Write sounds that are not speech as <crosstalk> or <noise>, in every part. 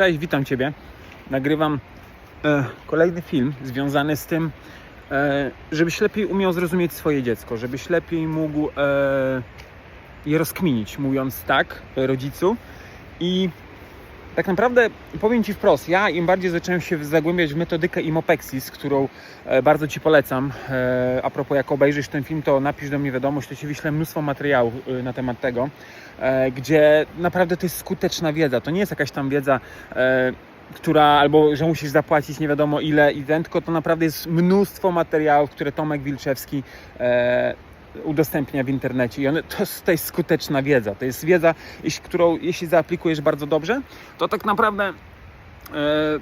Cześć, witam Ciebie. Nagrywam e, kolejny film związany z tym, e, żebyś lepiej umiał zrozumieć swoje dziecko, żebyś lepiej mógł e, je rozkminić, mówiąc tak rodzicu. I tak naprawdę powiem Ci wprost, ja im bardziej zacząłem się zagłębiać w metodykę Imopexis, którą e, bardzo Ci polecam. E, a propos, jak obejrzysz ten film, to napisz do mnie wiadomość, to Ci wyślę mnóstwo materiałów e, na temat tego, gdzie naprawdę to jest skuteczna wiedza. To nie jest jakaś tam wiedza, która albo że musisz zapłacić nie wiadomo ile i tylko to naprawdę jest mnóstwo materiałów, które Tomek Wilczewski udostępnia w internecie i one, to, jest, to jest skuteczna wiedza. To jest wiedza, jeśli, którą jeśli zaaplikujesz bardzo dobrze, to tak naprawdę e,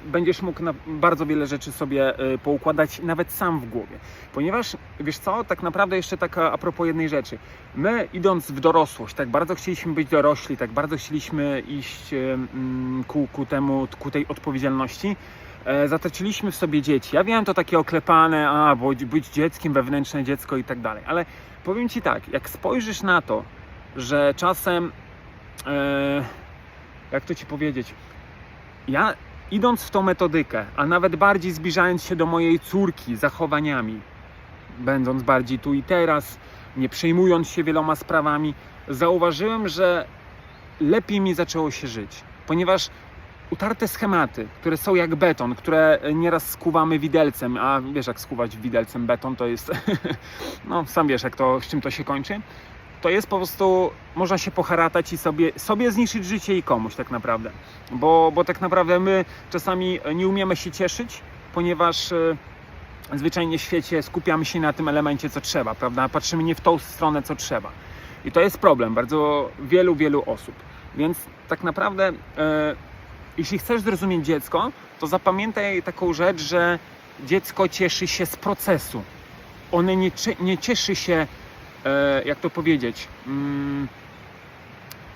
będziesz mógł bardzo wiele rzeczy sobie e, poukładać nawet sam w głowie. Ponieważ, wiesz co, tak naprawdę jeszcze taka a propos jednej rzeczy. My idąc w dorosłość, tak bardzo chcieliśmy być dorośli, tak bardzo chcieliśmy iść ku, ku temu, ku tej odpowiedzialności, e, zatraciliśmy w sobie dzieci. Ja wiem, to takie oklepane, a, bo być dzieckiem, wewnętrzne dziecko i tak dalej, ale powiem Ci tak, jak spojrzysz na to, że czasem, e, jak to Ci powiedzieć, ja idąc w tą metodykę, a nawet bardziej zbliżając się do mojej córki zachowaniami, będąc bardziej tu i teraz, nie przejmując się wieloma sprawami, zauważyłem, że lepiej mi zaczęło się żyć, ponieważ utarte schematy, które są jak beton, które nieraz skuwamy widelcem, a wiesz jak skuwać widelcem beton, to jest, <laughs> no sam wiesz jak to, z czym to się kończy, to jest po prostu, można się poharatać i sobie, sobie zniszczyć życie i komuś tak naprawdę, bo, bo tak naprawdę my czasami nie umiemy się cieszyć, ponieważ e, zwyczajnie w świecie skupiamy się na tym elemencie, co trzeba, prawda? Patrzymy nie w tą stronę, co trzeba. I to jest problem bardzo wielu, wielu osób. Więc tak naprawdę, e, jeśli chcesz zrozumieć dziecko, to zapamiętaj taką rzecz, że dziecko cieszy się z procesu. One nie, nie cieszy się, e, jak to powiedzieć, mm,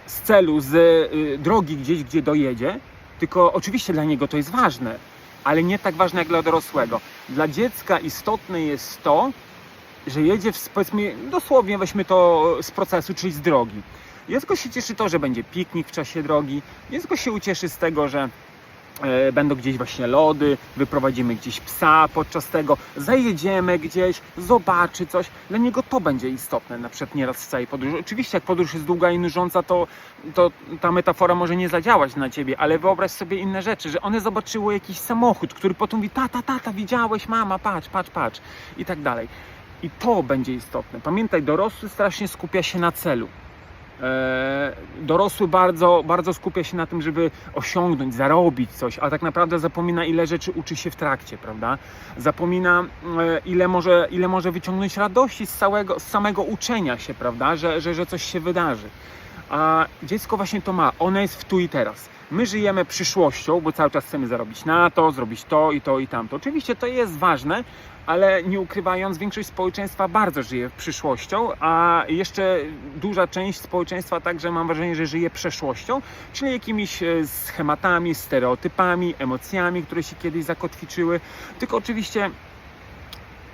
z celu, z y, drogi gdzieś, gdzie dojedzie, tylko oczywiście dla niego to jest ważne, ale nie tak ważne jak dla dorosłego. Dla dziecka istotne jest to, że jedzie, w, powiedzmy, dosłownie weźmy to z procesu, czyli z drogi. Dziecko się cieszy to, że będzie piknik w czasie drogi. Dziecko się ucieszy z tego, że e, będą gdzieś właśnie lody, wyprowadzimy gdzieś psa podczas tego, zajedziemy gdzieś, zobaczy coś. Dla niego to będzie istotne, na przykład nieraz w całej podróży. Oczywiście jak podróż jest długa i nużąca, to, to ta metafora może nie zadziałać na ciebie, ale wyobraź sobie inne rzeczy, że one zobaczyły jakiś samochód, który potem mówi, tata, tata, widziałeś, mama, patrz, patrz, patrz i tak dalej. I to będzie istotne. Pamiętaj, dorosły strasznie skupia się na celu. E, dorosły bardzo, bardzo skupia się na tym, żeby osiągnąć, zarobić coś, a tak naprawdę zapomina, ile rzeczy uczy się w trakcie, prawda? Zapomina, e, ile może, ile może wyciągnąć radości z, całego, z samego uczenia się, prawda? Że, że, że coś się wydarzy. A dziecko właśnie to ma, ono jest w tu i teraz. My żyjemy przyszłością, bo cały czas chcemy zarobić na to, zrobić to i to i tamto. Oczywiście to jest ważne, ale nie ukrywając, większość społeczeństwa bardzo żyje przyszłością, a jeszcze duża część społeczeństwa także mam wrażenie, że żyje przeszłością, czyli jakimiś e, schematami, stereotypami, emocjami, które się kiedyś zakotwiczyły. Tylko oczywiście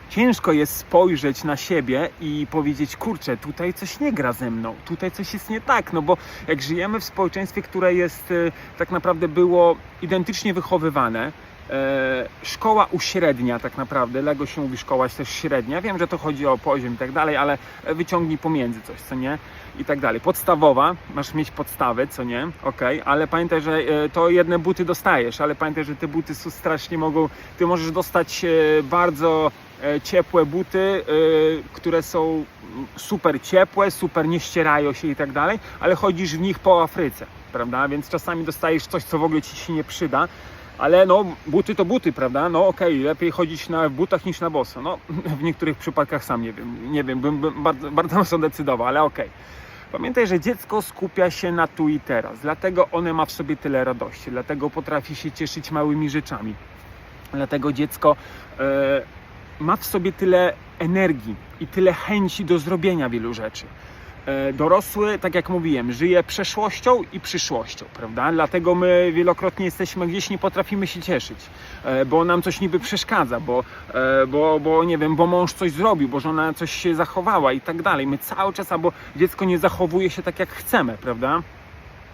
ciężko jest spojrzeć na siebie i powiedzieć, kurczę, tutaj coś nie gra ze mną, tutaj coś jest nie tak, no bo jak żyjemy w społeczeństwie, które jest e, tak naprawdę było identycznie wychowywane, szkoła uśrednia tak naprawdę, Lego się mówi szkoła jest też średnia, wiem, że to chodzi o poziom i tak dalej, ale wyciągnij pomiędzy coś, co nie? I tak dalej. Podstawowa, masz mieć podstawy, co nie? Okej, ale pamiętaj, że e, to jedne buty dostajesz, ale pamiętaj, że te buty są strasznie mogą, ty możesz dostać e, bardzo e, ciepłe buty, e, które są super ciepłe, super nie ścierają się i tak dalej, ale chodzisz w nich po Afryce, prawda? Więc czasami dostajesz coś, co w ogóle ci się nie przyda, ale no, buty to buty, prawda? No okej, lepiej chodzić na butach niż na boso. No, <laughs> w niektórych przypadkach sam nie wiem, nie wiem, bym, bym bardzo, bardzo mocno decydował, ale okej. Pamiętaj, że dziecko skupia się na tu i teraz, dlatego one ma w sobie tyle radości, dlatego potrafi się cieszyć małymi rzeczami. Dlatego dziecko e, ma w sobie tyle energii i tyle chęci do zrobienia wielu rzeczy. E, Dorosły, tak jak mówiłem, żyje przeszłością i przyszłością, prawda? Dlatego my wielokrotnie jesteśmy gdzieś, nie potrafimy się cieszyć, e, bo nam coś niby przeszkadza, bo, e, bo, bo nie wiem, bo mąż coś zrobił, bo żona coś się zachowała i tak dalej. My cały czas, albo dziecko nie zachowuje się tak, jak chcemy, prawda?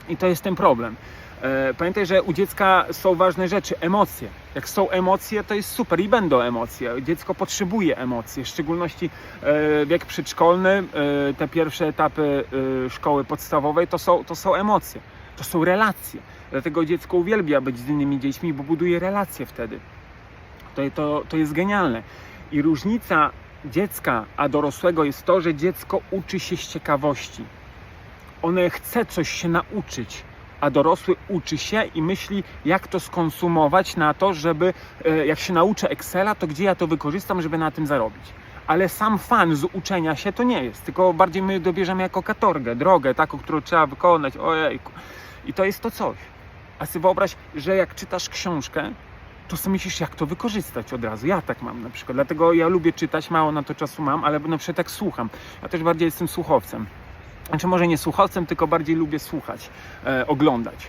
I to jest ten problem. E, Pamiętaj, że u dziecka są ważne rzeczy, emocje. Jak są emocje, to jest super i będą emocje. Dziecko potrzebuje emocji, w szczególności e, wiek przedszkolny, e, te pierwsze etapy szkoły podstawowej, to są, to są emocje, to są relacje. Dlatego dziecko uwielbia być z innymi dziećmi, bo buduje relacje wtedy. To, to, to jest genialne. I różnica dziecka a dorosłego jest to, że dziecko uczy się z ciekawości. One chce coś się nauczyć, a dorosły uczy się i myśli, jak to skonsumować na to, żeby e, jak się nauczę Excela, to gdzie ja to wykorzystam, żeby na tym zarobić. Ale sam fan z uczenia się to nie jest, tylko bardziej my dobierzemy jako katorgę, drogę, taką, którą trzeba wykonać. Ojejku. I to jest to coś. A sobie wyobraź, że jak czytasz książkę, to sobie myślisz, jak to wykorzystać od razu. Ja tak mam na przykład. Dlatego ja lubię czytać, mało na to czasu mam, ale na przykład tak słucham. Ja też bardziej jestem słuchowcem. Znaczy może nie słuchowcem, tylko bardziej lubię słuchać, e, oglądać.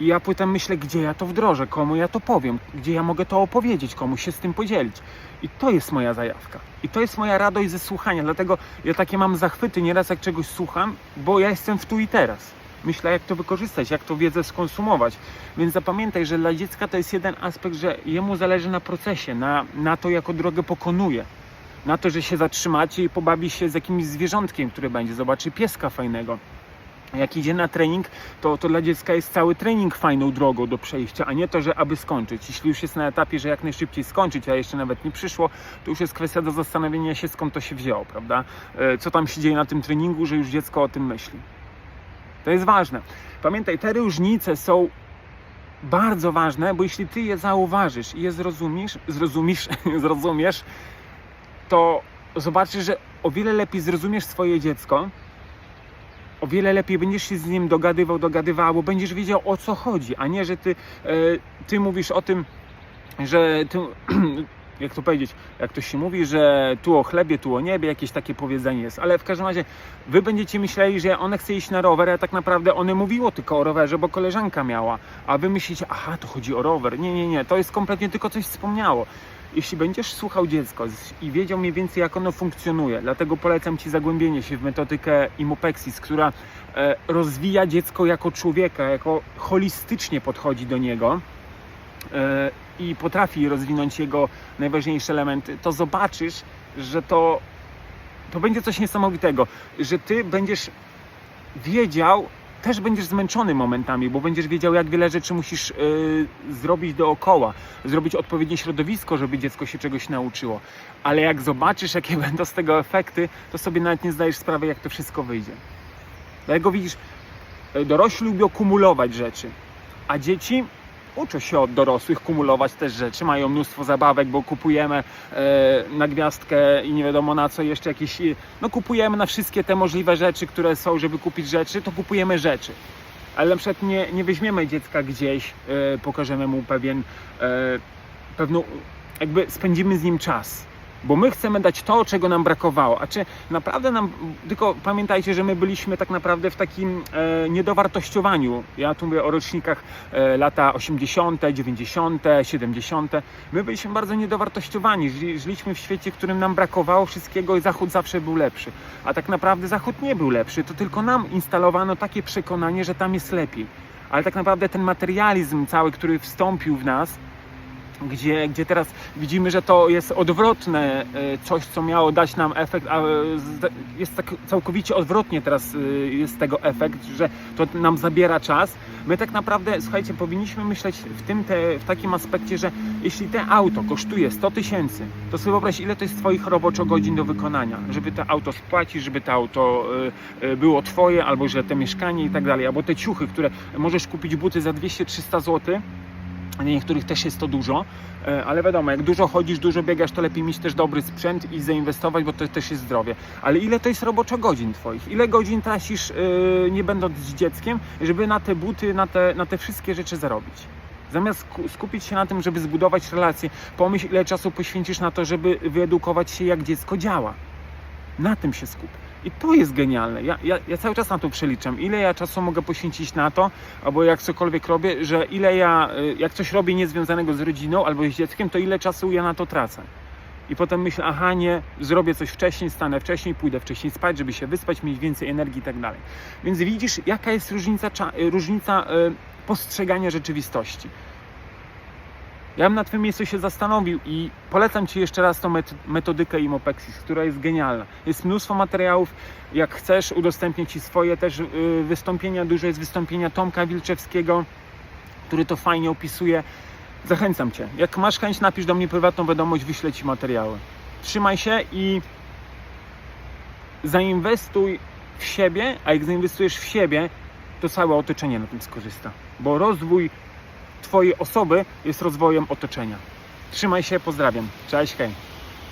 I ja potem myślę, gdzie ja to wdrożę, komu ja to powiem, gdzie ja mogę to opowiedzieć, komuś się z tym podzielić. I to jest moja zajawka. I to jest moja radość ze słuchania. Dlatego ja takie mam zachwyty nieraz, jak czegoś słucham, bo ja jestem w tu i teraz. Myślę, jak to wykorzystać, jak to wiedzę skonsumować. Więc zapamiętaj, że dla dziecka to jest jeden aspekt, że jemu zależy na procesie, na, na to, jaką drogę pokonuje. Na to, że się zatrzymacie i pobawi się z jakimś zwierzątkiem, który będzie, zobaczy pieska fajnego. Jak idzie na trening, to, to dla dziecka jest cały trening fajną drogą do przejścia, a nie to, że aby skończyć. Jeśli już jest na etapie, że jak najszybciej skończyć, a jeszcze nawet nie przyszło, to już jest kwestia do zastanowienia się, skąd to się wzięło, prawda? E, Co tam się dzieje na tym treningu, że już dziecko o tym myśli. To jest ważne. Pamiętaj, te różnice są bardzo ważne, bo jeśli ty je zauważysz i je zrozumiesz, zrozumiesz, <laughs> zrozumiesz, to zobaczysz, że o wiele lepiej zrozumiesz swoje dziecko, o wiele lepiej będziesz się z nim dogadywał, dogadywała, bo będziesz wiedział o co chodzi, a nie, że ty, e, ty mówisz o tym, że ty, <clears throat> jak to powiedzieć, jak to się mówi, że tu o chlebie, tu o niebie, jakieś takie powiedzenie jest, ale w każdym razie wy będziecie myśleli, że one chce iść na rower, a tak naprawdę one mówiło tylko o rowerze, bo koleżanka miała, a wy myślicie, aha, to chodzi o rower. Nie, nie, nie, to jest kompletnie tylko coś wspomniało. Jeśli będziesz słuchał dziecko i wiedział mniej więcej, jak ono funkcjonuje, dlatego polecam Ci zagłębienie się w metodykę Imopexis, która e, rozwija dziecko jako człowieka, jako holistycznie podchodzi do niego e, i potrafi rozwinąć jego najważniejsze elementy, to zobaczysz, że to, to będzie coś niesamowitego, że Ty będziesz wiedział, też będziesz zmęczony momentami, bo będziesz wiedział, jak wiele rzeczy musisz yy, zrobić dookoła, zrobić odpowiednie środowisko, żeby dziecko się czegoś nauczyło. Ale jak zobaczysz, jakie <laughs> będą z tego efekty, to sobie nawet nie zdajesz sprawy, jak to wszystko wyjdzie. Dlatego widzisz, yy, dorośli lubią kumulować rzeczy, a dzieci uczą się od dorosłych kumulować też rzeczy, mają mnóstwo zabawek, bo kupujemy e, na gwiazdkę i nie wiadomo na co jeszcze jakieś, e, no kupujemy na wszystkie te możliwe rzeczy, które są, żeby kupić rzeczy, to kupujemy rzeczy. Ale na przykład nie, nie weźmiemy dziecka gdzieś, e, pokażemy mu pewien, e, pewną, jakby spędzimy z nim czas. Bo my chcemy dać to, czego nam brakowało. A czy naprawdę nam. Tylko pamiętajcie, że my byliśmy tak naprawdę w takim e, niedowartościowaniu. Ja tu mówię o rocznikach e, lata 80., 90., 70. My byliśmy bardzo niedowartościowani. Żyli, żyliśmy w świecie, w którym nam brakowało wszystkiego i Zachód zawsze był lepszy. A tak naprawdę Zachód nie był lepszy. To tylko nam instalowano takie przekonanie, że tam jest lepiej. Ale tak naprawdę ten materializm cały, który wstąpił w nas, gdzie, gdzie teraz widzimy, że to jest odwrotne, e, coś, co miało dać nam efekt, a jest tak całkowicie odwrotnie teraz e, jest tego efekt, że to nam zabiera czas. My tak naprawdę, słuchajcie, powinniśmy myśleć w tym, te, w takim aspekcie, że jeśli te auto kosztuje 100 tysięcy, to sobie wyobraź, ile to jest Twoich roboczo godzin do wykonania, żeby to auto spłacić, żeby to auto e, było Twoje, albo że te mieszkanie i tak dalej, albo te ciuchy, które możesz kupić buty za 200-300 zł, niektórych też jest to dużo, e, ale wiadomo, jak dużo chodzisz, dużo biegasz, to lepiej mieć też dobry sprzęt i zainwestować, bo to też jest zdrowie. Ale ile to jest roboczo godzin Twoich? Ile godzin tracisz, yy, nie będąc z dzieckiem, żeby na te buty, na te, na te wszystkie rzeczy zarobić? Zamiast sku- skupić się na tym, żeby zbudować relacje, pomyśl, ile czasu poświęcisz na to, żeby wyedukować się, jak dziecko działa. Na tym się skup. I to jest genialne. Ja, ja, ja cały czas na to przeliczam. Ile ja czasu mogę poświęcić na to, albo jak cokolwiek robię, że ile ja, y, jak coś robię niezwiązanego z rodziną albo z dzieckiem, to ile czasu ja na to tracę. I potem myślę, aha, nie, zrobię coś wcześniej, stanę wcześniej, pójdę wcześniej spać, żeby się wyspać, mieć więcej energii i tak dalej. Więc widzisz, jaka jest różnica, różnica y, postrzegania rzeczywistości. Ja bym na Twoim miejscu się zastanowił i polecam Ci jeszcze raz tą met- metodykę Imopexis, która jest genialna. Jest mnóstwo materiałów, jak chcesz udostępnię Ci swoje też yy, wystąpienia, dużo jest wystąpienia Tomka Wilczewskiego, który to fajnie opisuje. Zachęcam Cię. Jak masz chęć, napisz do mnie prywatną wiadomość, wyślę Ci materiały. Trzymaj się i zainwestuj w siebie, a jak zainwestujesz w siebie, to całe otoczenie na tym skorzysta. Bo rozwój Twojej osoby jest rozwojem otoczenia. Trzymaj się, pozdrawiam. Cześć, hej.